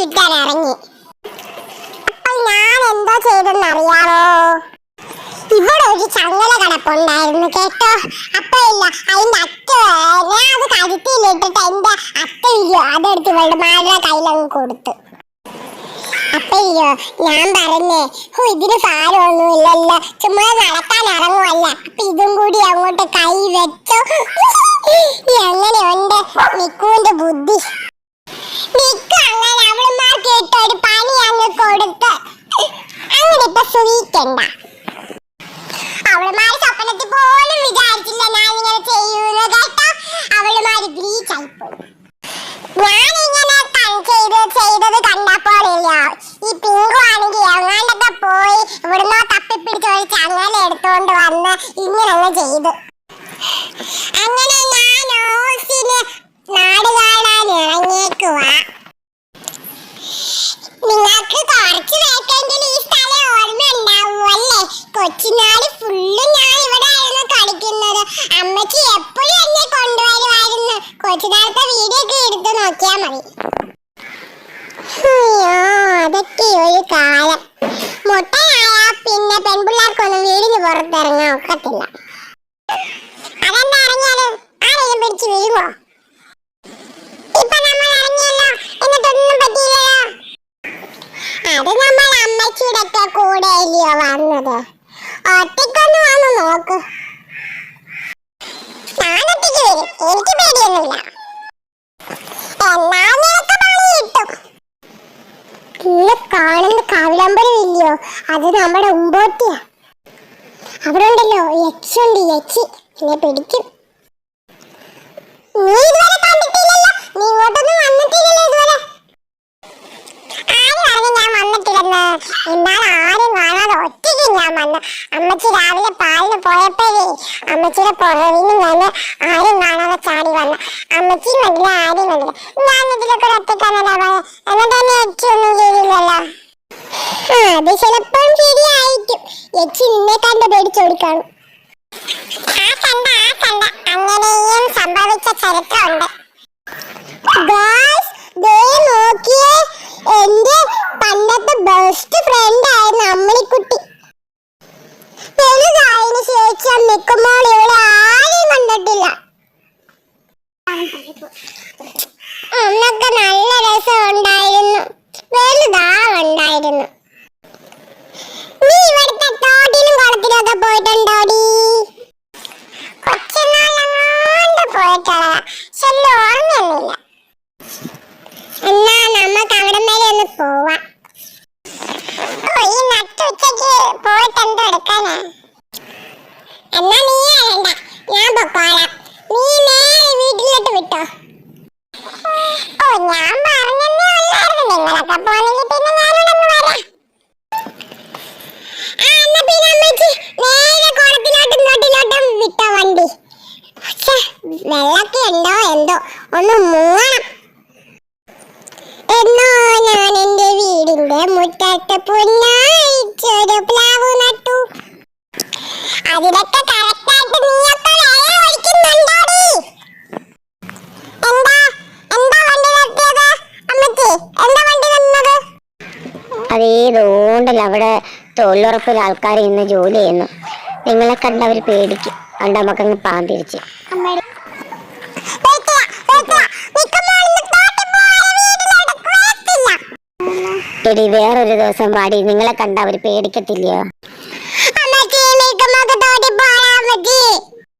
ചുറ്റാനിറങ്ങി അപ്പോൾ ഞാൻ എന്തോ ചെയ്തെന്ന് അറിയാമോ ഇവിടെ ഒരു ചങ്ങല കിടപ്പുണ്ടായിരുന്നു കേട്ടോ. അപ്പൊ ഇല്ല അതിന്റെ അറ്റ ഞാൻ അത് കരുത്തിയിലിട്ടിട്ട് എന്റെ അറ്റയില്ലോ അതെടുത്ത് വെളുമാരുടെ കയ്യിലങ്ങ് കൊടുത്തു. അപ്പയ്യോ ഞാൻ പറഞ്ഞേ ഓ ഇതിന് ഭാരമൊന്നുമില്ലല്ലോ. ചുമ്മാ നടക്കാൻ ഇറങ്ങുമല്ല അപ്പൊ ഇതും കൂടി അങ്ങോട്ട് കൈ വെച്ചു. എങ്ങനെയുണ്ട് നിക്കൂന്റെ ബുദ്ധി. സുഖിക്കണ്ട അവളുമാര് സ്വപ്നത്തിൽ പോലും വിചാരിച്ചില്ല ഞാൻ ഇങ്ങനെ ചെയ്യൂന്ന് കേട്ടോ. അവളുമാര് ബ്ലീച്ച് ആയിപ്പോയി ഞാൻ ഇങ്ങനെ ചെയ്ത് ചെയ്തത് കണ്ടപ്പോഴില്ല ഈ പിങ്കു ആണെങ്കിൽ എങ്ങാണ്ടൊക്കെ പോയി ഇവിടുന്നോ തപ്പിപ്പിടിച്ച് ഒരു ചങ്ങല എടുത്തോണ്ട് വന്ന് ഇങ്ങനെ ചെയ്തു. അങ്ങനെ ഞാൻ ഓസിന് നാട് കാണാൻ ഇറങ്ങിയേക്കുവാ. അല്ലേ കൊച്ചിനാട് ഫുള്ള് ഞാൻ ഇവിടെ ആയിരുന്നു കളിക്കുന്നത്. അമ്മച്ചി എപ്പോഴും എന്നെ കൊണ്ടുവരുമായിരുന്നു. കൊച്ചിനാളത്തെ വീഡിയോ ഒക്കെ എടുത്ത് നോക്കിയാ മതി. അതൊക്കെ ഒരു കാലം. മുട്ടയായ പിന്നെ പെൺപിള്ളേർക്കൊന്നും വീടിന് പുറത്തിറങ്ങാൻ ഒക്കത്തില്ല. അതെന്താ ഇറങ്ങിയാലും ആരെയും പിടിച്ച് വീഴുമോ ഇപ്പൊ നമ്മൾ ഇറങ്ങിയല്ലോ. എന്നിട്ടൊന്നും പറ്റിയില്ലല്ലോ. അത് നമ്മൾ അമ്മച്ചിയുടെ ഒക്കെ കൂടെ അല്ലയോ വന്നത്. ഒറ്റയ്ക്കൊന്ന് വന്ന് നോക്ക്. ഞാൻ ഒറ്റയ്ക്ക് എനിക്ക് പേടിയൊന്നുമില്ല. എന്നാൽ നിനക്ക് പണി കിട്ടും. കാണുന്ന കാവിലമ്പലം അത് നമ്മുടെ ഉമ്പോട്ടിയാ അവിടെ ഉണ്ടല്ലോ യക്ഷുണ്ട് യക്ഷി. എന്നെ പിടിക്കും. നീ ഇതുവരെ കണ്ടിട്ടില്ലല്ലോ നീ ഇങ്ങോട്ടൊന്നും വന്നിട്ടില്ലല്ലോ ഇതുവരെ ആര് പറഞ്ഞു ഞാൻ വന്നിട്ടില്ലെന്ന് എന്നാൽ ആരും കാണാതെ ഒറ്റയ്ക്ക് ഞാൻ വന്നു അമ്മച്ചി രാവിലെ പാലിന് പോയപ്പോഴേ അമ്മച്ചിയുടെ പുറവിന് ഞാൻ ആരും കാണാതെ ചാടി വന്ന. അമ്മച്ചി കണ്ടില്ല ആരും കണ്ടില്ല ഞാൻ ഇതിലൊക്കെ ഒറ്റക്കാന്നല്ല പോയത് എന്നിട്ട് എന്നെ യക്ഷൊന്നും ചെയ്തില്ലല്ലോ. അത് ചിലപ്പോൾ ശരിയായിരിക്കും. യക്ഷി നിന്നെ കണ്ട് പേടിച്ചോടിക്കാണും ആ കണ്ട ആ കണ്ട. അങ്ങനെയും സംഭവിച്ച ചരിത്രമുണ്ട്. ദേ നോക്കിയേ. പോയിട്ടുള്ളതാ ശല്യം ഓർമ്മയൊന്നുമില്ല എന്നാ നമുക്ക് അവിടെ വരെ ഒന്ന് പോവാം. ഓ ഈ നട്ടുച്ചയ്ക്ക് പോയിട്ട് എന്തോ എടുക്കാനാ? എന്നാ നീ വേണ്ട ഞാൻ പൊക്കോളാം. നീ നേരെ വീട്ടിലോട്ട് വിട്ടോ ഓ ഞാൻ പറഞ്ഞെന്നേ ഉള്ളായിരുന്നു നിങ്ങളൊക്കെ പോണെങ്കിൽ പിന്നെ ഞാനിവിടെ വരാം ആ എന്നാ പിന്നെ അമ്മച്ചി നേരെ കുളത്തിലോട്ടും തോട്ടിലോട്ടും വിട്ടോ വണ്ടി പക്ഷേ ഉണ്ടോ എന്തോ ഒന്ന് മൂങ്ങണം എന്നോ ഞാൻ എന്റെ വീടിന്റെ മുറ്റത്ത് പുന്നായിച്ചൊരു പ്ലാവ് നട്ടു. അതിലൊക്കെ കറക്റ്റായിട്ട് നീയൊക്കെ വെള്ളം ഒഴിക്കുന്നുണ്ടോടി എന്താ? എന്താ വണ്ടി നിർത്തിയത്? അമ്മച്ചി എന്താ വണ്ടി നിന്നത് അവിടെ തൊഴിലുറപ്പിൽ ആൾക്കാർ ഇന്ന് ജോലി ചെയ്യുന്നു. നിങ്ങളെ കണ്ടവർ പേടിക്കും. അതുകൊണ്ട് നമുക്കങ്ങ് പാൻ തിരിച്ച് അമ്മയുടെ വരത്തില്ല. വേറൊരു ദിവസം പാടി നിങ്ങളെ കണ്ട അവർ പേടിക്കത്തില്ലയോ